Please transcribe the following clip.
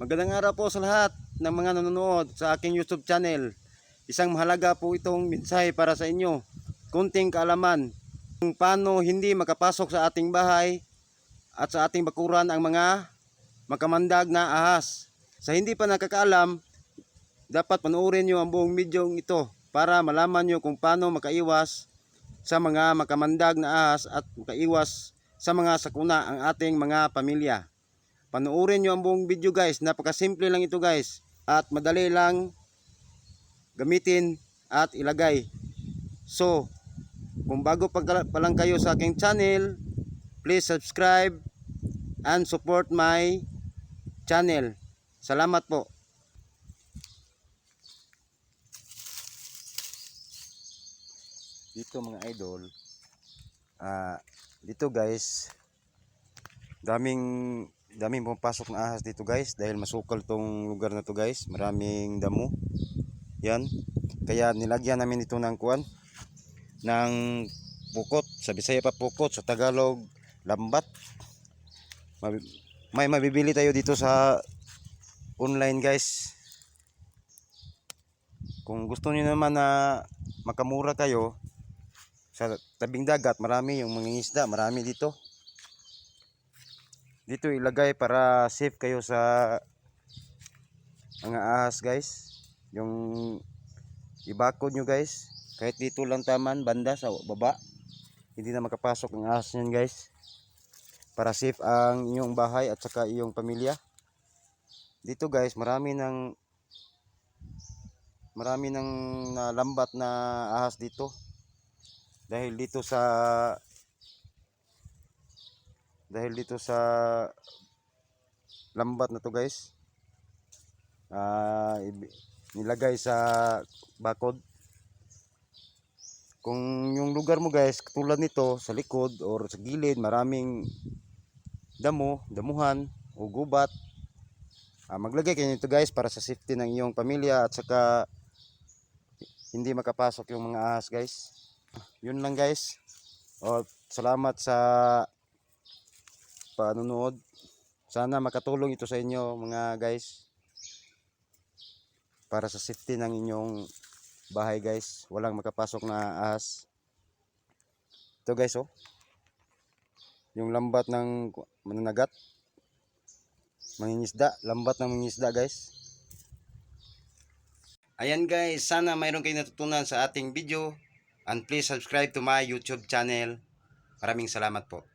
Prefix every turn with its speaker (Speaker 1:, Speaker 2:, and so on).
Speaker 1: Magandang araw po sa lahat ng mga nanonood sa aking YouTube channel. Isang mahalaga po itong mensahe para sa inyo. Kunting kaalaman kung paano hindi makapasok sa ating bahay at sa ating bakuran ang mga makamandag na ahas. Sa hindi pa nakakaalam, dapat panoorin nyo ang buong video ito para malaman nyo kung paano makaiwas sa mga makamandag na ahas at makaiwas sa mga sakuna ang ating mga pamilya. Panoorin nyo ang buong video guys. Napakasimple lang ito guys. At madali lang gamitin at ilagay. So, kung bago pa, pa lang kayo sa aking channel, please subscribe and support my channel. Salamat po. Dito mga idol, ah dito guys, daming daming pumapasok na ahas dito guys dahil masukal tong lugar na to guys. Maraming damo. Yan. Kaya nilagyan namin ito ng kuan ng pukot. Sa Bisaya pa pukot. Sa Tagalog lambat. May mabibili tayo dito sa online guys. Kung gusto niyo naman na makamura kayo sa tabing dagat marami yung mga isda marami dito dito ilagay para safe kayo sa mga ahas guys. Yung ibakod nyo guys. Kahit dito lang taman banda sa baba. Hindi na makapasok ang ahas nyan guys. Para safe ang inyong bahay at saka iyong pamilya. Dito guys marami ng marami ng nalambat na ahas dito. Dahil dito sa dahil dito sa lambat na to guys ibi- nilagay sa bakod. Kung yung lugar mo guys katulad nito sa likod or sa gilid maraming damo damuhan o gubat ah, maglagay kayo nito guys para sa safety ng iyong pamilya at saka hindi makapasok yung mga ahas guys. Yun lang guys. O salamat sa panunood. Sana makatulong ito sa inyo mga guys. Para sa safety ng inyong bahay guys. Walang makapasok na ahas. Ito guys oh. Yung lambat ng mananagat. Mangingisda. Lambat ng mangingisda guys. Ayan guys. Sana mayroon kayo natutunan sa ating video. And please subscribe to my YouTube channel. Maraming salamat po.